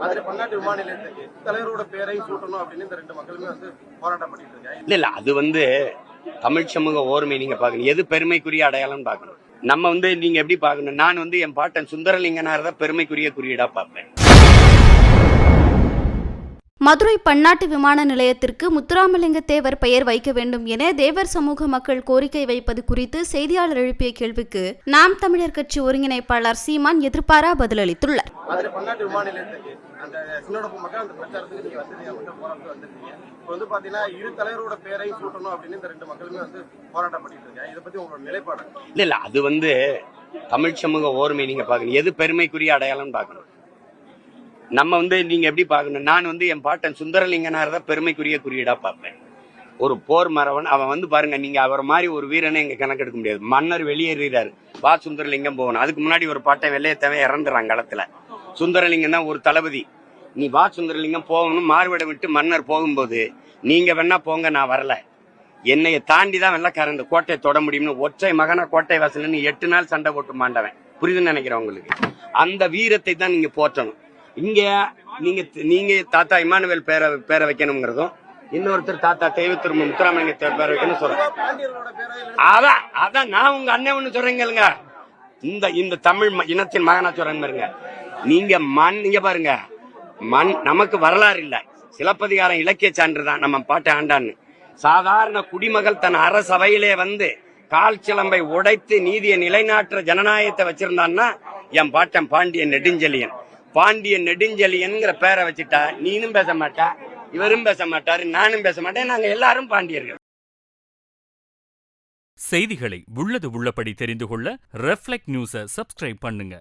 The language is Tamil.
பன்னாட்டு விமான நிலையத்துக்கு தலைவரோட சூட்டணும் அப்படின்னு இந்த ரெண்டு மக்களுமே வந்து போராட்டம் பண்ணிட்டு இருக்காங்க. இல்ல இல்ல அது வந்து தமிழ் சமூக ஓர்மை நீங்க பாக்கணும் எது பெருமைக்குரிய அடையாளம் பாக்கணும் நம்ம வந்து நீங்க எப்படி பாக்கணும் நான் வந்து என் பாட்டன் சுந்தரலிங்கனார் தான் பெருமைக்குரிய குறியீடா பார்ப்பேன். மதுரை பன்னாட்டு விமான நிலையத்திற்கு முத்துராமலிங்க தேவர் பெயர் வைக்க வேண்டும் என தேவர் சமூக மக்கள் கோரிக்கை வைப்பது குறித்து செய்தியாளர் எழுப்பிய கேள்விக்கு நாம் தமிழர் கட்சி ஒருங்கிணைப்பாளர் சீமான் எதிர்பாரா பதிலளித்துள்ளார். மதுரை பன்னாட்டு விமான நிலையத்துக்கு அந்த சின்னோடப்பு மக்கள் அந்த பிரச்சாரத்துக்கு நீங்க வந்திருக்கீங்க மக்கள் போராட்டத்துக்கு வந்திருக்கீங்க. இப்போ வந்து பாத்தீங்கன்னா இரு தலைவரோட பேரை சூட்டணும் அப்படின்னு இந்த ரெண்டு மக்களுமே வந்து போராட்டம் பண்ணிட்டு இருக்காங்க. இதை பத்தி உங்களோட நிலைப்பாடு இல்ல இல்ல அது வந்து தமிழ் சமூக ஓர்மை நீங்க பார்க்கணும். எது பெருமைக்குரிய அடையாளம் பார்க்கணும். நம்ம வந்து நீங்க எப்படி பார்க்கணும்? நான் வந்து என் பாட்டன் சுந்தரலிங்கனார் தான் பெருமைக்குரிய குறியீடா பார்ப்பேன். ஒரு போர் மரவன் அவன் வந்து பாருங்க நீங்க அவர் மாதிரி ஒரு வீரனை இங்க கணக்கெடுக்க முடியாது. மன்னர் வெளியேறாரு வா சுந்தரலிங்கம் போகணும். அதுக்கு முன்னாடி ஒரு பாட்டன் வெள்ளையத்தவன் இறந்துறான் களத்துல. சுந்தரலிங்கம் தான் ஒரு தளபதி. நீ வா சுந்தரலிங்கம் போகணும். மாறுவிட விட்டு மன்னர் போகும்போது நீங்க வேணா போங்க நான் வரல. என்னைய தாண்டி தான் வெள்ளக்காரன் இந்த கோட்டையை தொட முடியும்னு ஒற்றை மகன கோட்டை வாசல்னு எட்டு நாள் சண்டை போட்டு மாண்டவன். புரிதுன்னு நினைக்கிறேன் உங்களுக்கு? அந்த வீரத்தை தான் நீங்க போற்றணும். இங்க நீங்க நீங்க தாத்தா இமானுவேல் பேரை பேரை வைக்கணுங்கிறதும் இன்னொருத்தர் தாத்தா தெய்வ திரும்ப முத்துராமலிங்க பேரை வைக்கணும் சொல்றேன் அதான் அதான் நான் உங்க அண்ணன் ஒண்ணு சொல்றேங்க இந்த இந்த தமிழ் ம- இனத்தின் மகனா சொல்றேன் பாருங்க. நீங்க மண் இங்க பாருங்க. மண் நமக்கு வரலாறு இல்லை. சிலப்பதிகாரம் இலக்கிய சான்று தான் நம்ம பாட்டை ஆண்டான்னு. சாதாரண குடிமகள் தன் அரசவையிலே வந்து கால் சிலம்பை உடைத்து நீதியை நிலைநாட்டுற ஜனநாயகத்தை வச்சிருந்தான்னா என் பாட்டன் பாண்டியன் நெடுஞ்செழியன். பாண்டிய நெடுஞ்செழியன்ங்கிற பேரை வச்சுட்டா நீனும் பேச மாட்டா இவரும் பேச மாட்டாரு நானும் பேச மாட்டேன் நாங்க எல்லாரும் பாண்டியர்கள். செய்திகளை உள்ளது உள்ளபடி தெரிந்து கொள்ள ரெஃப்ளெக்ட் நியூஸை சப்ஸ்கிரைப் பண்ணுங்க.